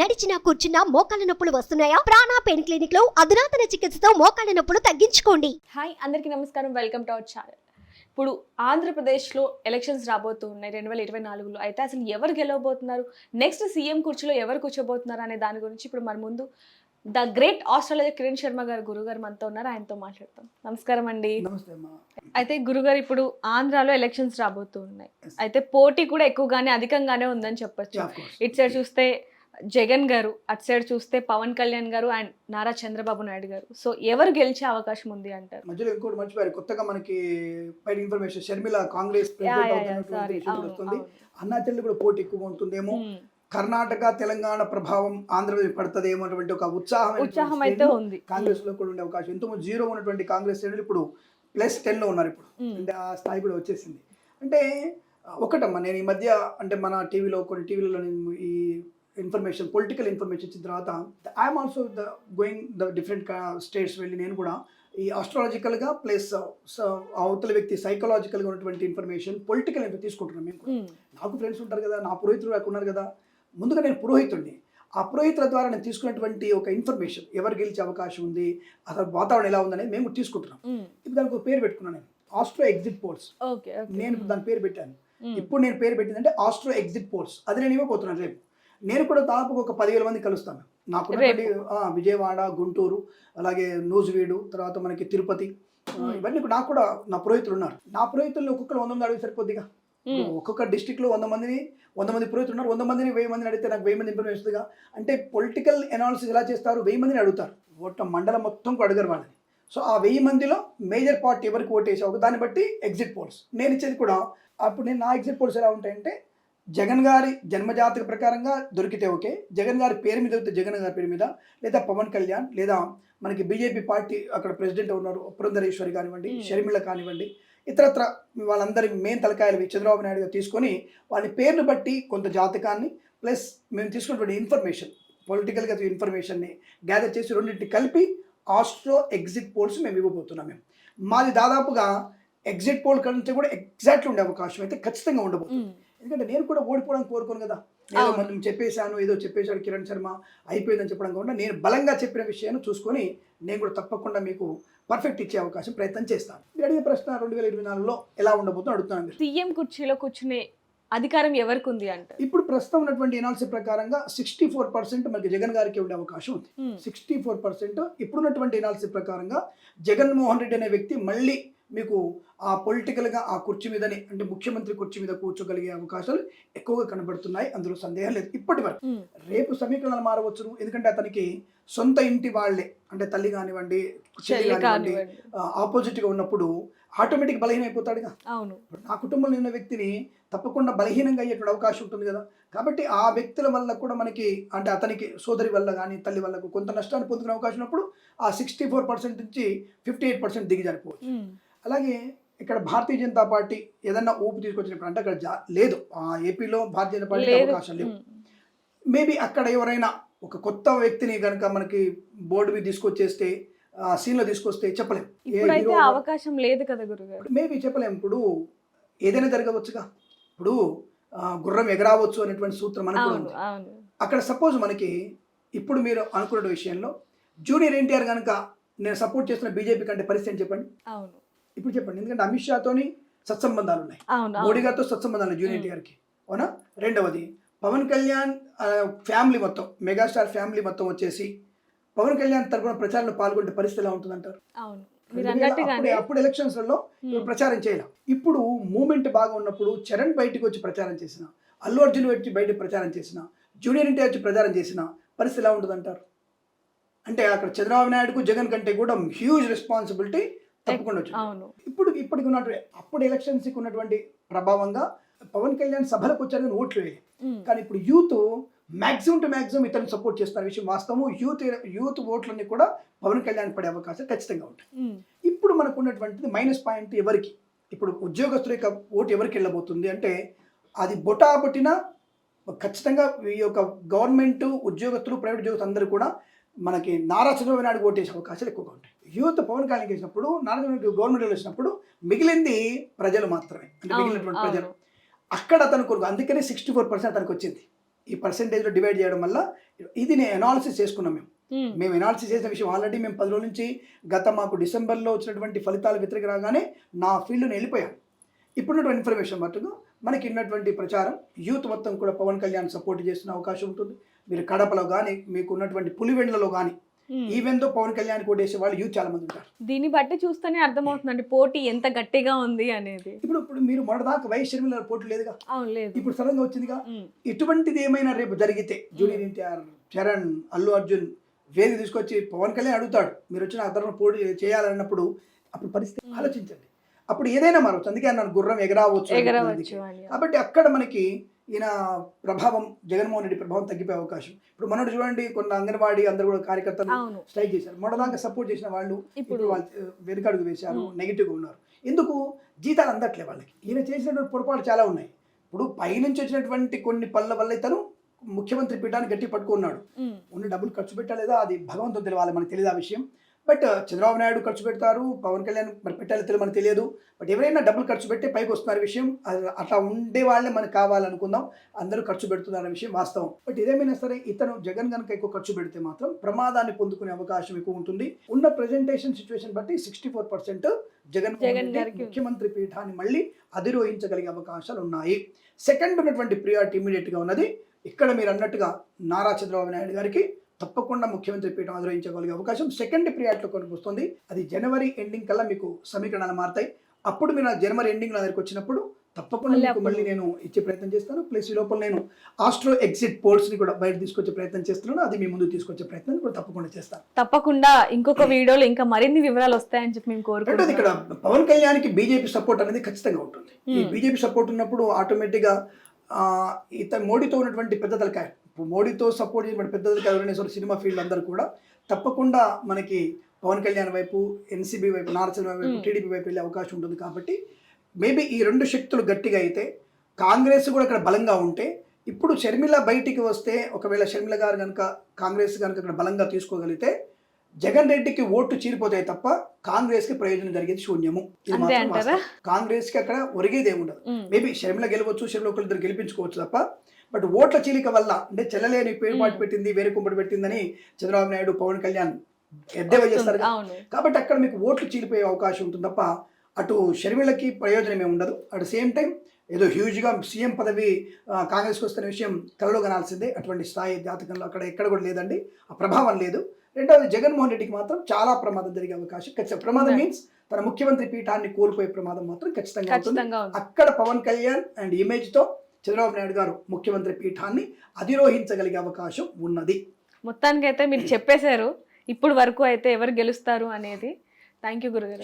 నడిచినా కూర్చున్నా మోకాళ్ళ నొప్పులు వస్తున్నాయా? ప్రాణా పెయిన్ క్లినిక్లో అధునాతన చికిత్సతో మోకాళ్ళ నొప్పులు తగ్గించుకోండి. హాయ్ అందరికీ నమస్కారం. Welcome to our channel. ఇప్పుడు ఆంధ్రప్రదేశ్లో ఎలక్షన్స్ రాబోతూ ఉన్నాయి రెండు వేల ఇరవై నాలుగులో. అయితే అసలు ఎవరు గెలవబోతున్నారు? నెక్స్ట్ సీఎం కుర్చీలో ఎవరు కూర్చోబోతున్నారు అనే దాని గురించి ఇప్పుడు మన ముందు the great Australia Kiran Sharma garu గురుగారు మనతో ఉన్నారు. ఆయనతో మాట్లాడతాం. నమస్కారం అండి. అయితే గురుగారు ఇప్పుడు ఆంధ్రాలో ఎలక్షన్స్ రాబోతూ ఉన్నాయి అయితే పోటీ కూడా ఎక్కువగానే అధికంగానే ఉందని చెప్పొచ్చు. ఇటు సైడ్ చూస్తే జగన్ గారు అటు సైడ్ చూస్తే పవన్ కళ్యాణ్ గారు అండ్ నారా చంద్రబాబు నాయుడు గారు. సో ఎవరు గెలిచే అవకాశం ఉంది అంటారు? మధ్యలో ఇంకోటి మర్చిపోయారు. కొత్తగా మనకి బయట ఇన్ఫర్మేషన్ షర్మిల కాంగ్రెస్ వస్తుంది. అన్నా చెల్లి కూడా పోటీ ఎక్కువ ఉంటుందేమో. కర్ణాటక తెలంగాణ ప్రభావం ఆంధ్రప్రదేశ్ పడుతుందేమో అటువంటి ఒక ఉత్సాహం ఉత్సాహం అయితే ఉంది. కాంగ్రెస్లో కూడా ఉండే అవకాశం. ఎంతో జీరో ఉన్నటువంటి కాంగ్రెస్ శ్రేణులు ఇప్పుడు ప్లస్ టెన్లో ఉన్నారు ఇప్పుడు. అంటే ఆ స్థాయి కూడా వచ్చేసింది. అంటే ఒకటమ్మా నేను ఈ మధ్య అంటే మన టీవీలో కొన్ని టీవీలలో ఈ ఇన్ఫర్మేషన్ పొలిటికల్ ఇన్ఫర్మేషన్ ఇచ్చిన తర్వాత I'm also the going the different states వెళ్ళి నేను కూడా ఈ ఆస్ట్రాలజికల్గా ప్లస్ అవతల వ్యక్తి సైకలాజికల్గా ఉన్నటువంటి ఇన్ఫర్మేషన్ పొలిటికల్ ఇన్ఫర్ తీసుకుంటున్నాను మేము కూడా. Hmm. నాకు ఫ్రెండ్స్ ఉంటారు కదా నా పురోహితులు నాకు ఉన్నారు కదా ముందుగా నేను పురోహితుడిని ఆ పురోహితుల ద్వారా నేను తీసుకున్నటువంటి ఒక ఇన్ఫర్మేషన్ ఎవరు గెలిచే అవకాశం ఉంది అసలు వాతావరణం ఎలా ఉందనేది మేము తీసుకుంటున్నాం Hmm. ఇప్పుడు దానికి ఒక పేరు పెట్టుకున్నాను నేను ఆస్ట్రో ఎగ్జిట్ పోల్స్ నేను దాని పేరు పెట్టాను Hmm. ఇప్పుడు నేను పేరు పెట్టిందంటే ఆస్ట్రో ఎగ్జిట్ పోల్స్ అది నేను ఇవ్వబోతున్నాను రేపు నేను కూడా దాదాపు ఒక పదివేల మంది కలుస్తాను. నాకు విజయవాడ గుంటూరు అలాగే నూజివీడు తర్వాత మనకి తిరుపతి. ఇవన్నీ కూడా నాకు కూడా నా పురోహితులు ఉన్నారు. నా పురోహితులు ఒక్కొక్కరు వంద మంది అడిగి సరిపోద్దిగా. ఒక్కొక్క district లో వంద మందిని వంద మంది పురోహితులు ఉన్నారు. వంద మందిని వెయ్యి మందిని అడిగితే నాకు వెయ్యి మంది వస్తుందిగా అంటే పొలిటికల్ అనాలిసిస్ ఎలా చేస్తారు? వెయ్యి మందిని అడుగుతారు. ఓట్ల మండలం మొత్తం కూడా అడగరు వాళ్ళని. సో ఆ వెయ్యి మందిలో మేజర్ పార్టీ ఎవరికి ఓటేసావు దాన్ని బట్టి ఎగ్జిట్ పోల్స్ నేను ఇచ్చేది కూడా అప్పుడు నేను నా ఎగ్జిట్ పోల్స్ ఎలా ఉంటాయంటే జగన్ గారి జన్మజాతక ప్రకారంగా దొరికితే ఓకే జగన్ గారి పేరు మీద దొరికితే జగన్ గారి పేరు మీద లేదా పవన్ కళ్యాణ్ లేదా మనకి బీజేపీ పార్టీ అక్కడ ప్రెసిడెంట్ ఉన్నారు పురంధరేశ్వరి కానివ్వండి Hmm. షర్మిల కానివ్వండి ఇతరత్ర వాళ్ళందరి మెయిన్ తలకాయలు చంద్రబాబు నాయుడు గారు తీసుకొని వాళ్ళ పేరును బట్టి కొంత జాతకాన్ని ప్లస్ మేము తీసుకున్నటువంటి ఇన్ఫర్మేషన్ పొలిటికల్గా ఇన్ఫర్మేషన్ని గ్యాదర్ చేసి రెండింటిని కలిపి ఆస్ట్రో ఎగ్జిట్ పోల్స్ మేము ఇవ్వబోతున్నాం మేము మాది దాదాపుగా ఎగ్జిట్ పోల్ కంటే కూడా ఎగ్జాక్ట్లీ ఉండే అవకాశం అయితే ఖచ్చితంగా ఉండబోతుంది Hmm. ఎందుకంటే నేను కూడా ఓడిపోవడానికి కోరుకోను కదా. అవును. మనం చెప్పేశాను ఏదో చెప్పేశాడు కిరణ్ శర్మ అయిపోయిందని చెప్పడం కాకుండా నేను బలంగా చెప్పిన విషయాన్ని చూసుకొని నేను కూడా తప్పకుండా మీకు పర్ఫెక్ట్ ఇచ్చే అవకాశం ప్రయత్నం చేస్తాను. మీరు అడిగే ప్రశ్న రెండు వేల ఇరవై నాలుగులో ఎలా ఉండబోతుందో అడుగుతున్నాను సీఎం కుర్చీలో కూర్చునే అధికారం ఎవరికి ఉంది అంటారు ఇప్పుడు ప్రస్తుతం ఉన్నటువంటి ఎనాలిసిస్ ప్రకారంగా సిక్స్టీ ఫోర్ పర్సెంట్ మనకి జగన్ గారికి ఉండే అవకాశం ఉంది. సిక్స్టీ ఫోర్ పర్సెంట్ ఇప్పుడున్నటువంటి ఎనాలిసిస్ ప్రకారంగా జగన్మోహన్ రెడ్డి అనే వ్యక్తి మళ్ళీ మీకు ఆ పొలిటికల్గా ఆ కుర్చీ మీదని అంటే ముఖ్యమంత్రి కుర్చీ మీద కూర్చోగలిగే అవకాశాలు ఎక్కువగా కనబడుతున్నాయి. అందులో సందేహం లేదు. ఇప్పటి వరకు. రేపు సమీకరణలు మారవచ్చును. ఎందుకంటే అతనికి సొంత ఇంటి వాళ్ళే. అంటే తల్లి కానివ్వండి చెల్లి కానివ్వండి ఆపోజిట్గా ఉన్నప్పుడు ఆటోమేటిక్ బలహీన అయిపోతాడుగా అవును. నా కుటుంబంలో ఉన్న వ్యక్తిని తప్పకుండా బలహీనంగా అయ్యేటువంటి అవకాశం ఉంటుంది కదా. కాబట్టి ఆ వ్యక్తుల వల్ల కూడా మనకి అంటే అతనికి సోదరి వల్ల కానీ తల్లి వల్ల కొంత నష్టాన్ని పొందుకునే అవకాశం ఉన్నప్పుడు ఆ సిక్స్టీ ఫోర్ పర్సెంట్ నుంచి ఫిఫ్టీ ఎయిట్ పర్సెంట్ Hmm. అలాగే ఇక్కడ భారతీయ జనతా పార్టీ ఏదన్నా ఊపు తీసుకొచ్చినప్పుడు అంటే అక్కడ జా- లేదు. ఆ ఏపీలో భారతీయ జనతా పార్టీకి లేదు. అవకాశం లేవు. మేబీ అక్కడ ఎవరైనా ఒక కొత్త వ్యక్తిని కనుక మనకి బోర్డు మీద తీసుకొచ్చేస్తే ఆ సీన్లో తీసుకొస్తే చెప్పలేం. ఏ ఇప్పుడైతే హీరో అవకాశం లేదు కదా గురుగారు. మేబీ చెప్పలేం. ఇప్పుడు ఏదైనా జరగవచ్చుగా. ఇప్పుడు గుర్రం ఎగరావచ్చు అనేటువంటి సూత్రం అవును అక్కడ సపోజ్ మనకి ఇప్పుడు మీరు అనుకున్న విషయంలో జూనియర్ ఎన్టీఆర్ కనుక నేను సపోర్ట్ చేస్తున్న బీజేపీ కంటే పరిస్థితి ఏంటి చెప్పండి? అవును. ఇప్పుడు చెప్పండి. ఎందుకంటే అమిత్ షాతోని సత్సంబంధాలు ఉన్నాయి మోడీ గారితో సత్సంబంధాలు జూనియర్. ఎన్టీఆర్కి అవునా? రెండవది పవన్ కళ్యాణ్ ఫ్యామిలీ మొత్తం మెగాస్టార్ ఫ్యామిలీ మొత్తం వచ్చేసి పవన్ కళ్యాణ్ తరపున ప్రచారంలో పాల్గొంటే పరిస్థితి ఎలా ఉంటుందంటారు? అప్పుడే ఎలక్షన్స్లలో Hmm. ప్రచారం చేయలేం. ఇప్పుడు మూమెంట్ బాగా ఉన్నప్పుడు చరణ్ బయటికి వచ్చి ప్రచారం చేసిన అల్లు అర్జున్ వచ్చి బయటకు ప్రచారం చేసిన జూనియర్ ఎన్టీఆర్ వచ్చి ప్రచారం చేసిన పరిస్థితి ఎలా ఉంటుందంటారు? అంటే అక్కడ చంద్రబాబు నాయుడుకు జగన్ కంటే కూడా హ్యూజ్ రెస్పాన్సిబిలిటీ తప్పకుండా అవును. ఇప్పుడు ఇప్పటికి ఉన్నటువంటి అప్పుడు ఎలక్షన్స్కి ఉన్నటువంటి ప్రభావంగా పవన్ కళ్యాణ్ సభలకు వచ్చారని ఓట్లు వేయలేదు. కానీ ఇప్పుడు యూత్ మ్యాక్సిమం టు మ్యాక్సిమం ఇతను సపోర్ట్ చేస్తున్న విషయం వాస్తవం యూత్ యూత్ ఓట్లన్నీ కూడా పవన్ కళ్యాణ్ పడే అవకాశం ఖచ్చితంగా ఉంటాయి. ఇప్పుడు మనకు ఉన్నటువంటిది మైనస్ పాయింట్ ఎవరికి? ఇప్పుడు ఉద్యోగస్తుల యొక్క ఓటు ఎవరికి వెళ్ళబోతుంది అంటే అది బొటా బొట్టిన ఖచ్చితంగా ఈ యొక్క గవర్నమెంట్ ఉద్యోగస్తులు ప్రైవేట్ ఉద్యోగస్తులు అందరూ కూడా మనకి నారా చంద్రబాబు నాయుడు ఓటేసే అవకాశాలు ఎక్కువగా ఉంటాయి. యూత్ పవన్ కళ్యాణ్ వేసినప్పుడు నారా చంద్రబాబు గవర్నమెంట్ వేసినప్పుడు మిగిలింది ప్రజలు మాత్రమే. అంటే మిగిలినటువంటి ప్రజలు. అక్కడ అతను కొరకు అందుకనే సిక్స్టీ ఫోర్ పర్సెంట్ అతనికి వచ్చింది. ఈ పర్సెంటేజ్లో డివైడ్ చేయడం వల్ల ఇది నేను అనాలిసిస్ చేసుకున్నాం మేము. మేము ఎనాలిసిస్ చేసిన విషయం ఆల్రెడీ మేము పది రోజుల నుంచి గత మాకు డిసెంబర్లో వచ్చినటువంటి ఫలితాలు వ్యతిరేక రాగానే నా ఫీల్డ్ని వెళ్ళిపోయాను. ఇప్పుడున్నటువంటి ఇన్ఫర్మేషన్ మట్టుకు మనకి ఉన్నటువంటి ప్రచారం యూత్ మొత్తం కూడా పవన్ కళ్యాణ్ సపోర్ట్ చేస్తున్న అవకాశం ఉంటుంది. మీరు కడపలో కానీ మీకు ఉన్నటువంటి పులివెండ్లలో కానీ. ఈవెన్తో పవన్ కళ్యాణ్ కొట్టేసే వాళ్ళు యూత్ చాలా మంది ఉంటారు. దీన్ని బట్టి చూస్తేనే అర్థమవుతుందండి పోటీ ఎంత గట్టిగా ఉంది అనేది. ఇప్పుడు ఇప్పుడు మీరు మొన్నదాకా వైఎస్ షర్మిల పోటీ లేదుగా? అవును లేదు. ఇప్పుడు సడన్గా వచ్చిందిగా? ఉమ్, ఇటువంటిది ఏమైనా రేపు జరిగితే జూనియర్ ఎన్టీఆర్ చరణ్ అల్లు అర్జున్ వేది తీసుకొచ్చి పవన్ కళ్యాణ్ అడుగుతాడు మీరు వచ్చిన అతను పోటీ చేయాలన్నప్పుడు అప్పుడు పరిస్థితి Hmm. ఆలోచించండి. అప్పుడు ఏదైనా మారవచ్చు అందుకే అన్నాను గుర్రం ఎగరావచ్చు కాబట్టి అక్కడ మనకి ఈయన ప్రభావం జగన్మోహన్ రెడ్డి ప్రభావం తగ్గిపోయే అవకాశం. ఇప్పుడు మొన్నటి చూడండి కొన్ని అంగన్వాడీ అందరూ కూడా కార్యకర్తలు స్ట్రైక్ చేశారు. మొన్నదాకా సపోర్ట్ చేసిన వాళ్ళు ఇప్పుడు వాళ్ళు వెనుకడుగు వేశారు. నెగిటివ్గా ఉన్నారు. ఎందుకు? జీతాలు అందట్లే వాళ్ళకి. ఈయన చేసినటువంటి పొరపాటు చాలా ఉన్నాయి. ఇప్పుడు పైనుంచి వచ్చినటువంటి కొన్ని పనుల వల్ల ఇతను ముఖ్యమంత్రి పీఠాన్ని గట్టి పట్టుకున్నాడు. ఉన్న డబ్బులు ఖర్చు పెట్టలేదా? అది భగవంతుడు తెలియాలి మనకు తెలియదు ఆ విషయం? బట్ చంద్రబాబు నాయుడు ఖర్చు పెడతారు పవన్ కళ్యాణ్ మరి పెట్టాలి తెలియదు మనకు తెలియదు బట్ ఎవరైనా డబ్బులు ఖర్చు పెట్టి పైకి వస్తున్నారు విషయం అట్లా ఉండే వాళ్ళే మనకు కావాలనుకుందాం. అందరూ ఖర్చు పెడుతున్నారు విషయం వాస్తవం. బట్ ఏదేమైనా సరే ఇతను జగన్ కనుక ఎక్కువ ఖర్చు పెడితే మాత్రం ప్రమాదాన్ని పొందుకునే అవకాశం ఎక్కువ ఉంటుంది. ఉన్న ప్రజెంటేషన్ సిచ్యువేషన్ బట్టి సిక్స్టీ ఫోర్ పర్సెంట్ జగన్. ముఖ్యమంత్రి పీఠాన్ని మళ్ళీ అధిరోహించగలిగే అవకాశాలు ఉన్నాయి. సెకండ్ ఉన్నటువంటి ప్రియారిటీ ఇమీడియట్గా ఉన్నది. ఇక్కడ మీరు అన్నట్టుగా నారా చంద్రబాబు నాయుడు గారికి తప్పకుండా ముఖ్యమంత్రి పీఠం ఆదరించగలిగే అవకాశం సెకండ్ పీరియడ్లో కొనికి వస్తుంది అది జనవరి ఎండింగ్ కల్లా మీకు సమీకరణాలు మారుతాయి. అప్పుడు మీరు జనవరి ఎండింగ్ నా దగ్గరికి వచ్చినప్పుడు తప్పకుండా మళ్ళీ మీకు అప్పుడు- మళ్ళీ నేను ఇచ్చే ప్రయత్నం చేస్తాను. ప్లస్ ఈ లోపల నేను ఆస్ట్రో ఎగ్జిట్ పోల్స్ని కూడా బయట తీసుకొచ్చే ప్రయత్నం చేస్తున్నాను. అది మీ ముందు తీసుకొచ్చే ప్రయత్నం కూడా తప్పకుండా చేస్తాను. తప్పకుండా ఇంకొక వీడియోలో ఇంకా మరిన్ని వివరాలు వస్తాయని చెప్పి మేము రెండోది ఇక్కడ పవన్ కళ్యాణ్కి బీజేపీ సపోర్ట్ అనేది ఖచ్చితంగా ఉంటుంది. ఈ. బీజేపీ సపోర్ట్ ఉన్నప్పుడు ఆటోమేటిక్గా ఇత మోడీతో ఉన్నటువంటి పెద్ద తలకాయ. మోడీతో సపోర్ట్ చేసిన పెద్ద తలకాయ ఎవరైనా సరే సినిమా ఫీల్డ్ అందరూ కూడా తప్పకుండా మనకి పవన్ కళ్యాణ్ వైపు ఎన్సీబీ వైపు నారచంద్ర వైపు. టీడీపీ వైపు వెళ్ళే అవకాశం ఉంటుంది కాబట్టి మేబీ ఈ రెండు శక్తులు గట్టిగా అయితే కాంగ్రెస్ కూడా ఇక్కడ బలంగా ఉంటే ఇప్పుడు షర్మిల బయటికి వస్తే ఒకవేళ షర్మిల గారు కనుక కాంగ్రెస్ కనుక ఇక్కడ బలంగా తీసుకోగలిగితే జగన్ రెడ్డికి ఓట్లు చీలిపోతాయి తప్ప కాంగ్రెస్కి ప్రయోజనం జరిగేది శూన్యము. కాంగ్రెస్కి అక్కడ ఒరిగేది ఏముండదు మేబీ షర్మిల గెలవచ్చు షర్మిల ఒకరిద్దరు గెలిపించుకోవచ్చు తప్ప బట్ ఓట్ల చీలిక వల్ల అంటే చెల్లలేని పేరుపాటు. పెట్టింది వేరే కుంపటి పెట్టిందని చంద్రబాబు నాయుడు పవన్ కళ్యాణ్ ఎద్దేవా చేస్తారు కాబట్టి అక్కడ మీకు ఓట్లు చీలిపోయే అవకాశం ఉంటుంది తప్ప అటు షర్మిలకి ప్రయోజనం ఏమి ఉండదు అట్ సేమ్ టైం ఏదో హ్యూజ్గా సీఎం పదవి కాంగ్రెస్కి వస్తున్న విషయం కలలో కనాల్సిందే. అటువంటి స్థాయి జాతకంలో అక్కడ ఎక్కడ కూడా లేదండి. ఆ ప్రభావం లేదు. రెండవది జగన్మోహన్ రెడ్డికి మాత్రం చాలా ప్రమాదం జరిగే అవకాశం ఖచ్చితంగా. ప్రమాదం. మీన్స్ తన ముఖ్యమంత్రి పీఠాన్ని కోల్పోయే ప్రమాదం మాత్రం ఖచ్చితంగా ఉంటుంది. అక్కడ పవన్ కళ్యాణ్ అండ్ ఇమేజ్తో చంద్రబాబు నాయుడు గారు ముఖ్యమంత్రి పీఠాన్ని అధిరోహించగలిగే అవకాశం ఉన్నది. మొత్తానికైతే మీరు చెప్పేశారు. ఇప్పుడు వరకు అయితే ఎవరు గెలుస్తారు అనేది. థ్యాంక్ యూ గురుగారు.